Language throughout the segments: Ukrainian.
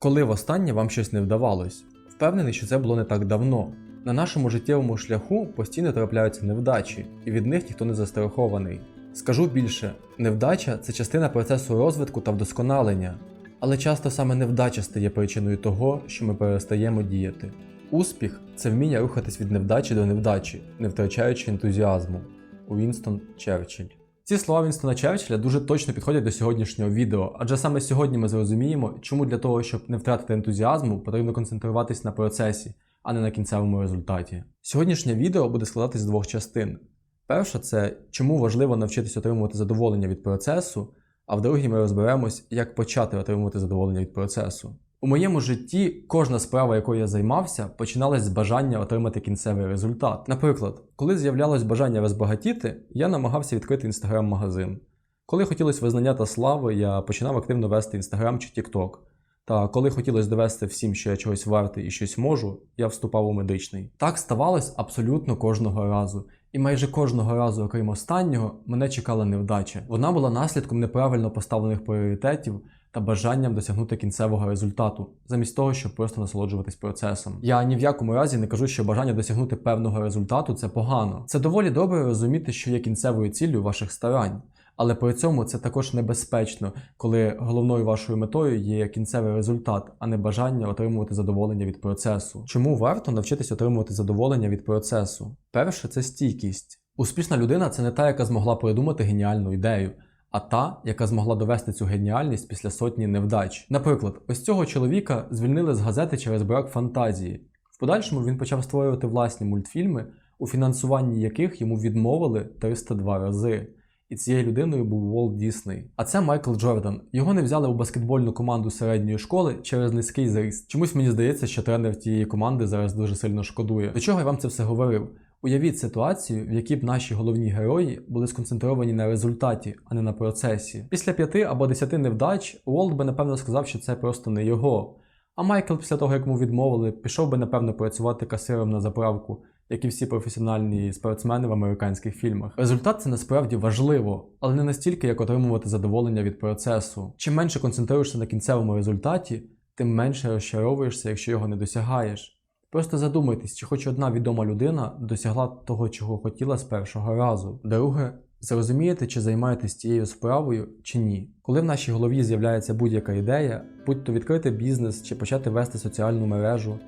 Коли востаннє вам щось не вдавалось? Впевнений, що це було не так давно. На нашому життєвому шляху постійно трапляються невдачі, і від них ніхто не застрахований. Скажу більше, невдача це частина процесу розвитку та вдосконалення, але часто саме невдача стає причиною того, що ми перестаємо діяти. Успіх це вміння рухатись від невдачі до невдачі, не втрачаючи ентузіазму. Уінстон Черчилль. Ці слова Вінстона Черчилля дуже точно підходять до сьогоднішнього відео, адже саме сьогодні ми зрозуміємо, чому для того, щоб не втратити ентузіазму, потрібно концентруватись на процесі, а не на кінцевому результаті. Сьогоднішнє відео буде складатись з двох частин. Перша це чому важливо навчитись отримувати задоволення від процесу, а в другій ми розберемось, як почати отримувати задоволення від процесу. У моєму житті кожна справа, якою я займався, починалась з бажання отримати кінцевий результат. Наприклад, коли з'являлось бажання розбагатіти, я намагався відкрити інстаграм-магазин. Коли хотілося визнання та слави, я починав активно вести інстаграм чи тікток. Та коли хотілося довести всім, що я чогось вартий і щось можу, я вступав у медичний. Так ставалось абсолютно кожного разу. І майже кожного разу, окрім останнього, мене чекала невдача. Вона була наслідком неправильно поставлених пріоритетів та бажанням досягнути кінцевого результату, замість того, щоб просто насолоджуватись процесом. Я ні в якому разі не кажу, що бажання досягнути певного результату це погано. Це доволі добре розуміти, що є кінцевою ціллю ваших старань. Але при цьому це також небезпечно, коли головною вашою метою є кінцевий результат, а не бажання отримувати задоволення від процесу. Чому варто навчитись отримувати задоволення від процесу? Перше це стійкість. Успішна людина це не та, яка змогла придумати геніальну ідею, а та, яка змогла довести цю геніальність після сотні невдач. Наприклад, ось цього чоловіка звільнили з газети через брак фантазії. В подальшому він почав створювати власні мультфільми, у фінансуванні яких йому відмовили 302 рази. І цією людиною був Уолт Дісней. А це Майкл Джордан. Його не взяли у баскетбольну команду середньої школи через низький зріст. Чомусь мені здається, що тренер тієї команди зараз дуже сильно шкодує. До чого я вам це все говорив? Уявіть ситуацію, в якій б наші головні герої були сконцентровані на результаті, а не на процесі. Після п'яти або десяти невдач Уолт би напевно сказав, що це просто не його. А Майкл, після того, як йому відмовили, пішов би напевно працювати касиром на заправку, як і всі професіональні спортсмени в американських фільмах. Результат це насправді важливо, але не настільки, як отримувати задоволення від процесу. Чим менше концентруєшся на кінцевому результаті, тим менше розчаровуєшся, якщо його не досягаєш. Просто задумайтесь, чи хоч одна відома людина досягла того, чого хотіла з першого разу. Друге, зрозумієте, чи займаєтесь цією справою чи ні. Коли в нашій голові з'являється будь-яка ідея, будь то відкрити бізнес чи почати вести соціальну мережу,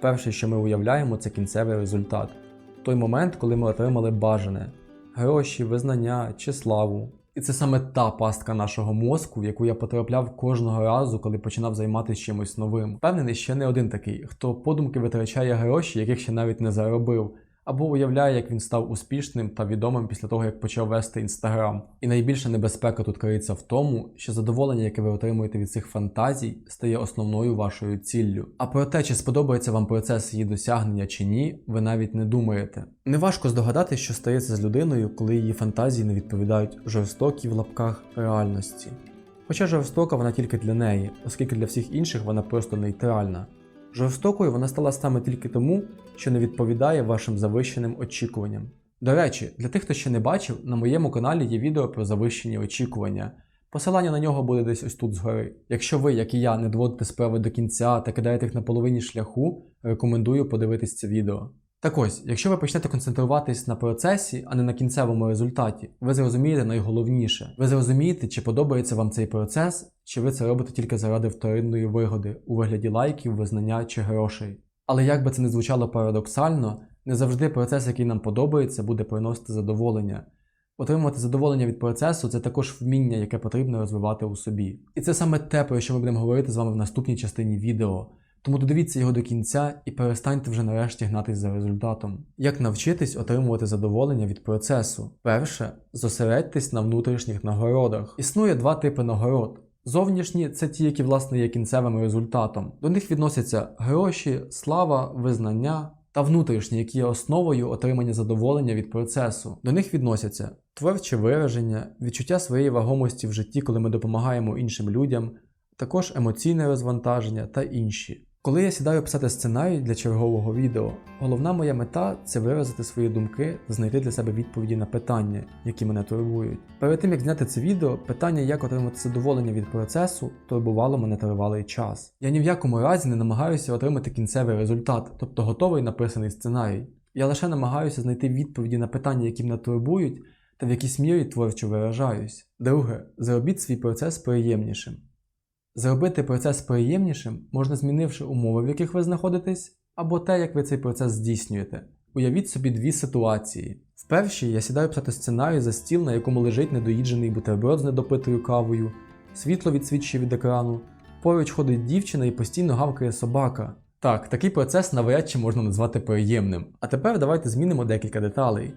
перше, що ми уявляємо, це кінцевий результат. Той момент, коли ми отримали бажане гроші, визнання чи славу. І це саме та пастка нашого мозку, в яку я потрапляв кожного разу, коли починав займатися чимось новим. Впевнений, ще не один такий, хто подумки витрачає гроші, яких ще навіть не заробив, або уявляє, як він став успішним та відомим після того, як почав вести інстаграм. І найбільша небезпека тут криється в тому, що задоволення, яке ви отримуєте від цих фантазій, стає основною вашою ціллю. А про те, чи сподобається вам процес її досягнення чи ні, ви навіть не думаєте. Неважко здогадати, що стається з людиною, коли її фантазії не відповідають жорстокій в лапках реальності. Хоча жорстока вона тільки для неї, оскільки для всіх інших вона просто нейтральна. Жорстокою вона стала саме тільки тому, що не відповідає вашим завищеним очікуванням. До речі, для тих, хто ще не бачив, на моєму каналі є відео про завищені очікування. Посилання на нього буде десь ось тут згори. Якщо ви, як і я, не доводите справи до кінця та кидаєте їх на половині шляху, рекомендую подивитись це відео. Так ось, якщо ви почнете концентруватись на процесі, а не на кінцевому результаті, ви зрозумієте найголовніше. Ви зрозумієте, чи подобається вам цей процес, чи ви це робите тільки заради вторинної вигоди у вигляді лайків, визнання чи грошей. Але як би це не звучало парадоксально, не завжди процес, який нам подобається, буде приносити задоволення. Отримувати задоволення від процесу це також вміння, яке потрібно розвивати у собі. І це саме те, про що ми будемо говорити з вами в наступній частині відео. Тому додивіться його до кінця і перестаньте вже нарешті гнатись за результатом. Як навчитись отримувати задоволення від процесу? Перше, зосередьтесь на внутрішніх нагородах. Існує два типи нагород. Зовнішні це ті, які власне є кінцевим результатом. До них відносяться гроші, слава, визнання та внутрішні, які є основою отримання задоволення від процесу. До них відносяться творче вираження, відчуття своєї вагомості в житті, коли ми допомагаємо іншим людям, також емоційне розвантаження та інші. Коли я сідаю писати сценарій для чергового відео, головна моя мета це виразити свої думки та знайти для себе відповіді на питання, які мене турбують. Перед тим як зняти це відео, питання, як отримати задоволення від процесу, турбувало мене тривалий час. Я ні в якому разі не намагаюся отримати кінцевий результат, тобто готовий написаний сценарій. Я лише намагаюся знайти відповіді на питання, які мене турбують, та в якійсь мірі творчо виражаюсь. Друге, зробіть свій процес приємнішим. Зробити процес приємнішим можна змінивши умови, в яких ви знаходитесь, або те, як ви цей процес здійснюєте. Уявіть собі дві ситуації. В першій я сідаю писати сценарій за стіл, на якому лежить недоїджений бутерброд з недопитою кавою, світло відсвічує від екрану, поруч ходить дівчина і постійно гавкає собака. Так, такий процес навряд чи можна назвати приємним. А тепер давайте змінимо декілька деталей.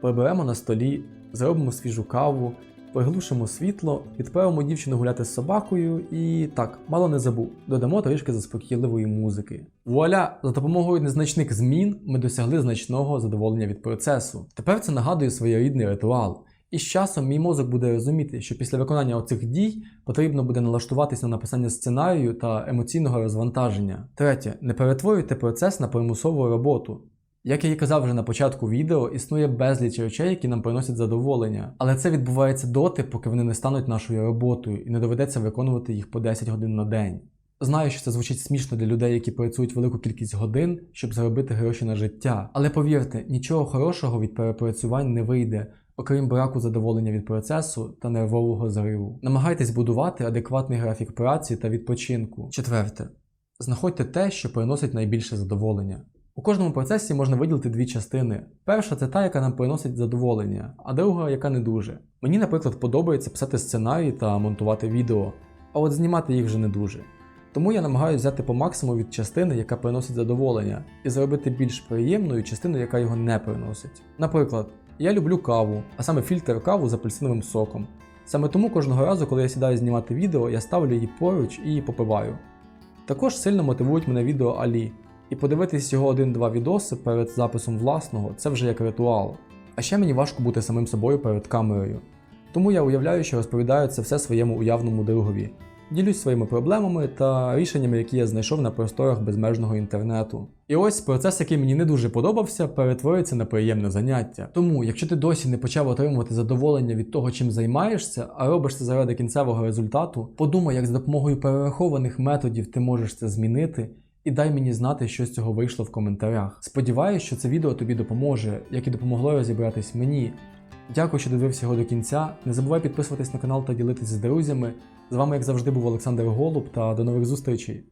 Приберемо на столі, зробимо свіжу каву, приглушимо світло, відправимо дівчину гуляти з собакою і так, мало не забув, додамо трішки заспокійливої музики. Вуаля! За допомогою незначних змін ми досягли значного задоволення від процесу. Тепер це нагадує своєрідний ритуал. І з часом мій мозок буде розуміти, що після виконання оцих дій потрібно буде налаштуватись на написання сценарію та емоційного розвантаження. Третє, не перетворюйте процес на примусову роботу. Як я і казав вже на початку відео, існує безліч речей, які нам приносять задоволення, але це відбувається доти, поки вони не стануть нашою роботою і не доведеться виконувати їх по 10 годин на день. Знаю, що це звучить смішно для людей, які працюють велику кількість годин, щоб заробити гроші на життя. Але повірте, нічого хорошого від перепрацювань не вийде, окрім браку задоволення від процесу та нервового зриву. Намагайтесь будувати адекватний графік праці та відпочинку. Четверте. Знаходьте те, що приносить найбільше задоволення. У кожному процесі можна виділити дві частини. Перша це та, яка нам приносить задоволення, а друга, яка не дуже. Мені, наприклад, подобається писати сценарії та монтувати відео, а от знімати їх вже не дуже. Тому я намагаюся взяти по максимуму від частини, яка приносить задоволення, і зробити більш приємною частину, яка його не приносить. Наприклад, я люблю каву, а саме фільтр каву з апельсиновим соком. Саме тому кожного разу, коли я сідаю знімати відео, я ставлю її поруч і попиваю. Також сильно мотивують мене відео Алі, і подивитись його один-два відоси перед записом власного це вже як ритуал. А ще мені важко бути самим собою перед камерою. Тому я уявляю, що розповідаю це все своєму уявному другові. Ділюсь своїми проблемами та рішеннями, які я знайшов на просторах безмежного інтернету. І ось процес, який мені не дуже подобався, перетворюється на приємне заняття. Тому, якщо ти досі не почав отримувати задоволення від того, чим займаєшся, а робиш це заради кінцевого результату, подумай, як за допомогою перерахованих методів ти можеш це змінити. І дай мені знати, що з цього вийшло в коментарях. Сподіваюсь, що це відео тобі допоможе, як і допомогло розібратись мені. Дякую, що дивився його до кінця. Не забувай підписуватись на канал та ділитись з друзями. З вами, як завжди, був Олександр Голуб та до нових зустрічей.